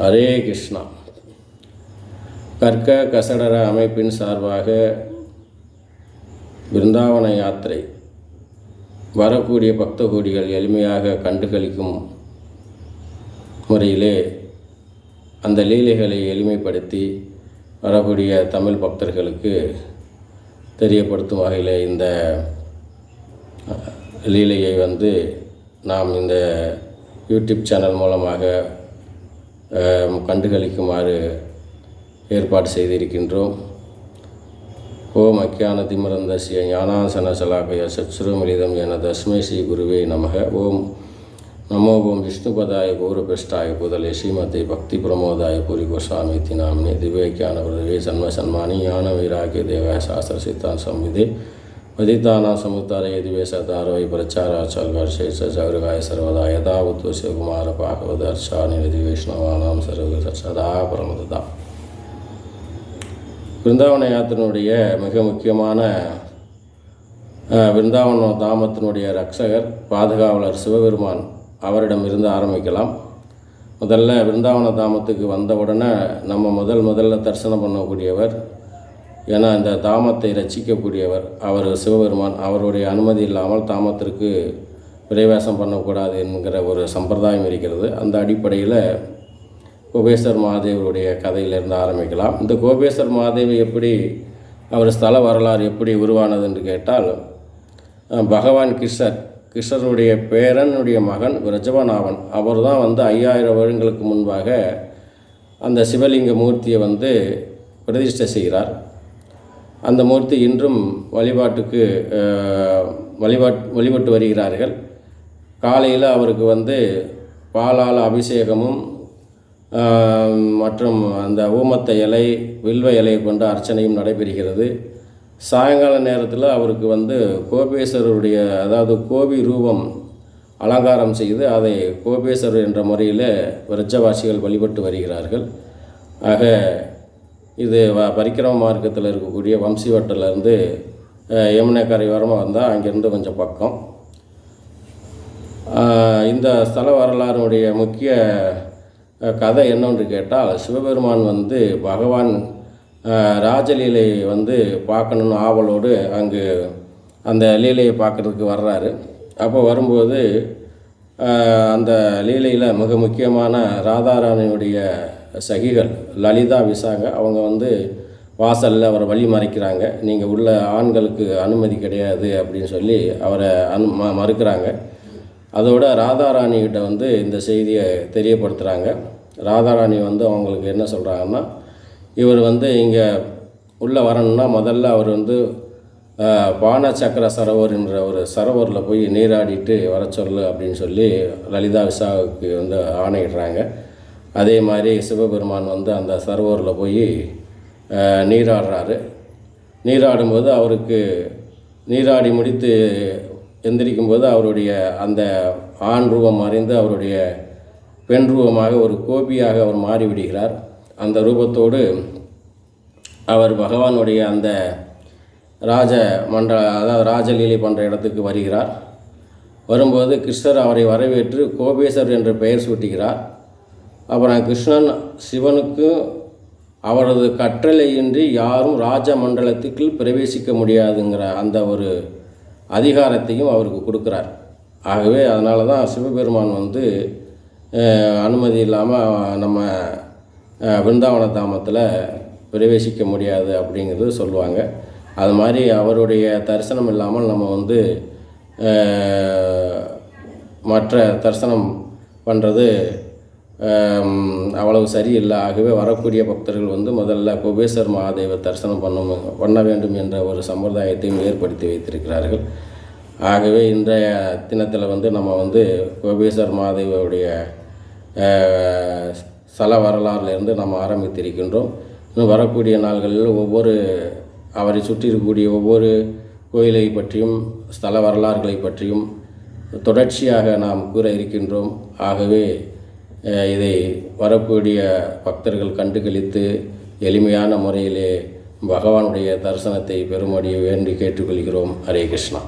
ஹரே கிருஷ்ணா. கற்க கசடர அமைப்பின் சார்பாக பிருந்தாவன யாத்திரை. வரக்கூடிய பக்த கோடிகள் எளிமையாக கண்டுகளிக்கும் முறையிலே அந்த லீலைகளை எளிமைப்படுத்தி வரக்கூடிய தமிழ் பக்தர்களுக்கு தெரியப்படுத்தும் வகையில் இந்த லீலையை வந்து நாம் இந்த யூடியூப் சேனல் மூலமாக கண்டுகளிக்குமாறு ஏற்பாடு செய்திருக்கின்றோம். ஓம் அக்கியான திமிரந்தசிய ஞானாசன சலாபய சச்சுரமிலிதம் என தஸ்மை ஸ்ரீ குருவே நமக. ஓம் நமோ ஓம் விஷ்ணுபதாய கௌரபிரஷ்டாய புதலே ஸ்ரீமதி பக்தி பிரமோதாய பூரி கோஸ்வாமி இத்தி நாமினே திவ்யக்கியான பிரதவே சன்ம சன்மானி ஞான வைராகிய தேவ சாஸ்திர சித்தான் சம்விதே. வதித்தானா சமுத்தாரய திவேசதாரோய் பிரச்சாராச்சல் வர்ஷேஷ சௌரகாய சர்வதா யதாவத்து சிவகுமார பாகவதர்ஷா நிதி வைஷ்ணவானாம் சர்வ சதா பரமதா பிருந்தாவன யாத்திரனுடைய மிக முக்கியமான பிருந்தாவன தாமத்தினுடைய ரட்சகர் பாதுகாவலர் சிவபெருமான் அவரிடம் இருந்து ஆரம்பிக்கலாம். முதல்ல பிருந்தாவன தாமத்துக்கு வந்தவுடனே நம்ம முதல் முதல்ல தரிசனம் பண்ணக்கூடியவர் ஏன்னா இந்த தாமத்தை ரசிக்கக்கூடியவர் அவர் சிவபெருமான். அவருடைய அனுமதி இல்லாமல் தாமத்திற்கு பிரவேசம் பண்ணக்கூடாது என்கிற ஒரு சம்பிரதாயம் இருக்கிறது. அந்த அடிப்படையில் கோபேஸ்வர் மகாதேவருடைய கதையிலிருந்து ஆரம்பிக்கலாம். இந்த கோபேஸ்வர் மகாதேவ் எப்படி அவர் ஸ்தல வரலாறு எப்படி உருவானது என்று கேட்டால் பகவான் கிருஷ்ணர் கிருஷ்ணருடைய பேரனுடைய மகன் விரஜவனாவன் அவர் தான் வந்து ஐயாயிரம் வருடங்களுக்கு முன்பாக அந்த சிவலிங்க மூர்த்தியை வந்து பிரதிஷ்டை செய்கிறார். அந்த மூர்த்தி இன்றும் வழிபாட்டுக்கு வழிபாட் வழிபட்டு வருகிறார்கள். காலையில் அவருக்கு வந்து பாலால் அபிஷேகமும் மற்றும் அந்த ஊமத்த இலை வில்வ இலையை கொண்டு அர்ச்சனையும் நடைபெறுகிறது. சாயங்கால நேரத்தில் அவருக்கு வந்து கோபேஸ்வரருடைய அதாவது கோபி ரூபம் அலங்காரம் செய்து அதை கோபேஸ்வரர் என்ற முறையில் விரஜவாசிகள் வழிபட்டு வருகிறார்கள். ஆக இது வ பரிக்கிரம மார்க்கத்தில் இருக்கக்கூடிய வம்சிவட்டிலேருந்து யமுனை கரை வரமாக வந்தால் அங்கேருந்து கொஞ்சம் பக்கம். இந்த ஸ்தல வரலாறுடைய முக்கிய கதை என்னவென்று கேட்டால் சிவபெருமான் வந்து பகவான் ராஜலீலை வந்து பார்க்கணுன்னு ஆவலோடு அங்கு அந்த லீலையை பார்க்குறதுக்கு வர்றாரு. அப்போ வரும்போது அந்த லீலையில் மிக முக்கியமான ராதாராணியுடைய சகிகள் லலிதா விசாக அவங்க வந்து வாசலில் அவரை வழி மறைக்கிறாங்க. நீங்கள் உள்ள ஆண்களுக்கு அனுமதி கிடையாது அப்படின்னு சொல்லி அவரை அனு ம மறுக்கிறாங்க. அதோட ராதாராணிகிட்ட வந்து இந்த செய்தியை தெரியப்படுத்துகிறாங்க ராதாராணி வந்து அவங்களுக்கு என்ன சொல்கிறாங்கன்னா இவர் வந்து இங்கே உள்ளே வரணும்னா முதல்ல அவர் வந்து பானச்சக்கர பான சக்கர சரோவர் என்ற ஒரு சரோவரில் போய் நீராடிட்டு வர சொல்லு அப்படின்னு சொல்லி லலிதா விசாவுக்கு வந்து ஆணையிடுறாங்க. அதே மாதிரி சிவபெருமான் வந்து அந்த சரோவரில் போய் நீராடுறாரு. நீராடும்போது அவருக்கு நீராடி முடித்து எந்திரிக்கும்போது அவருடைய அந்த ஆண் ரூபம் மறைந்து அவருடைய பெண் ரூபமாக ஒரு கோபியாக அவர் மாறிவிடுகிறார் அந்த ரூபத்தோடு அவர் பகவானுடைய அந்த ராஜ மண்ட அதாவது ராஜலீலை பண்ணுற இடத்துக்கு வருகிறார். வரும்போது கிருஷ்ணர் அவரை வரவேற்று கோபேஸ்வர் என்ற பெயர் சூட்டுகிறார். அப்புறம் கிருஷ்ணன் சிவனுக்கு அவரது கட்டளையின்றி யாரும் ராஜ மண்டலத்துக்குள் பிரவேசிக்க முடியாதுங்கிற அந்த ஒரு அதிகாரத்தையும் அவருக்கு கொடுக்குறார். ஆகவே அதனால தான் சிவபெருமான் வந்து அனுமதி இல்லாமல் நம்ம விருந்தாவன பிருந்தாவன தாமத்தில் பிரவேசிக்க முடியாது அப்படிங்கிறது சொல்லுவாங்க. அது மாதிரி அவருடைய தரிசனம் இல்லாமல் நம்ம வந்து மற்ற தரிசனம் பண்ணுறது அவ்வளவு சரியில்லை. ஆகவே வரக்கூடிய பக்தர்கள் வந்து முதல்ல கோபேஸ்வர் மகாதேவ தரிசனம் பண்ண பண்ண வேண்டும் என்ற ஒரு சம்பிரதாயத்தையும் ஏற்படுத்தி வைத்திருக்கிறார்கள். ஆகவே இன்றைய தினத்தில் வந்து நம்ம வந்து கோபேஸ்வர் மகாதேவருடைய சல ஸ்தல வரலாறுலேருந்து நம்ம ஆரம்பித்திருக்கின்றோம். இன்னும் வரக்கூடிய நாள்களில் ஒவ்வொரு அவரை சுற்றி இருக்கக்கூடிய ஒவ்வொரு கோயிலை பற்றியும் ஸ்தல வரலாறுகளை பற்றியும் தொடர்ச்சியாக நாம் கூற இருக்கின்றோம். ஆகவே இதை வரக்கூடிய பக்தர்கள் கண்டுகளித்து எளிமையான முறையிலே பகவானுடைய தரிசனத்தை பெறும்படி வேண்டி கேட்டுக்கொள்கிறோம். ஹரே கிருஷ்ணா.